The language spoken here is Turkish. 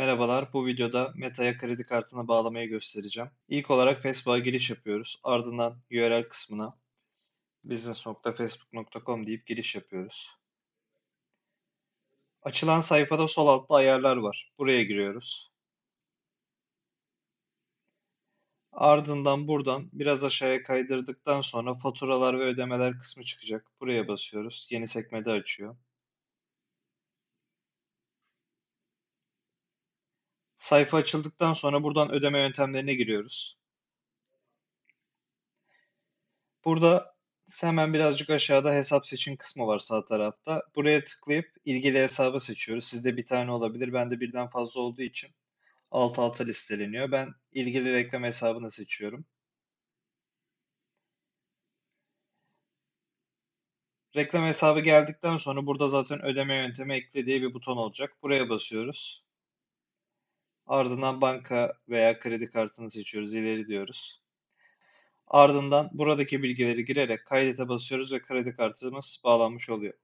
Merhabalar, bu videoda Meta'ya kredi kartını bağlamayı göstereceğim. İlk olarak Facebook'a giriş yapıyoruz. Ardından URL kısmına business.facebook.com deyip giriş yapıyoruz. Açılan sayfada sol altta ayarlar var. Buraya giriyoruz. Ardından buradan biraz aşağıya kaydırdıktan sonra faturalar ve ödemeler kısmı çıkacak. Buraya basıyoruz. Yeni sekmede açıyor. Sayfa açıldıktan sonra buradan ödeme yöntemlerine giriyoruz. Burada hemen birazcık aşağıda hesap seçin kısmı var sağ tarafta. Buraya tıklayıp ilgili hesabı seçiyoruz. Sizde bir tane olabilir. Bende birden fazla olduğu için alt alta listeleniyor. Ben ilgili reklam hesabını seçiyorum. Reklam hesabı geldikten sonra burada zaten ödeme yöntemi ekle diye bir buton olacak. Buraya basıyoruz. Ardından banka veya kredi kartını seçiyoruz. İleri diyoruz. Ardından buradaki bilgileri girerek kaydete basıyoruz ve kredi kartımız bağlanmış oluyor.